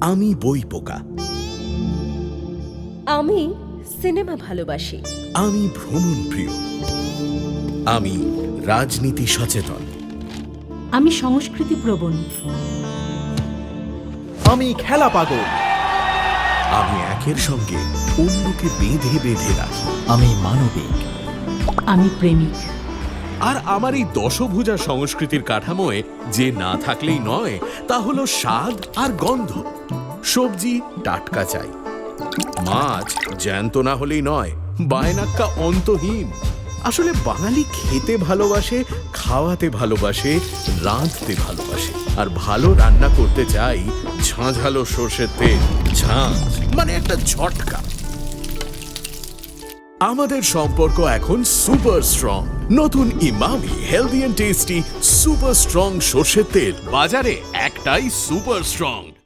আমি বই পোকা। আমি সিনেমা ভালোবাসি। আমি ভ্রমণ প্রিয়। আমি রাজনীতি সচেতন। আমি সংস্কৃতি প্রবণ। আমি খেলা পাগল। আমি একের সঙ্গে অন্যকে বেঁধে বেঁধে রাখি। আমি মানবিক। আমি প্রেমিক। আর আমার এই দশভুজা সংস্কৃতির কাঠামোয় যে না থাকলেই নয়, তা হলো স্বাদ আর গন্ধ। সবজি টাটকা চাই। মাছ জ্যান্ত না হলেই নয়, বায়নাক্কা অন্তহীন। আসলে বাঙালি খেতে ভালোবাসে, খাওয়াতে ভালোবাসে, রাঁধতে ভালোবাসে। আর ভালো রান্না করতে চাই ঝাঁঝালো সর্ষের তেল ঝাঁঝ মানে একটা ঝটকা। আমাদের সম্পর্ক এখন সুপার স্ট্রং নতুন Emami healthy and tasty super strong সর্ষের তেল। বাজারে একটাই সুপার স্ট্রং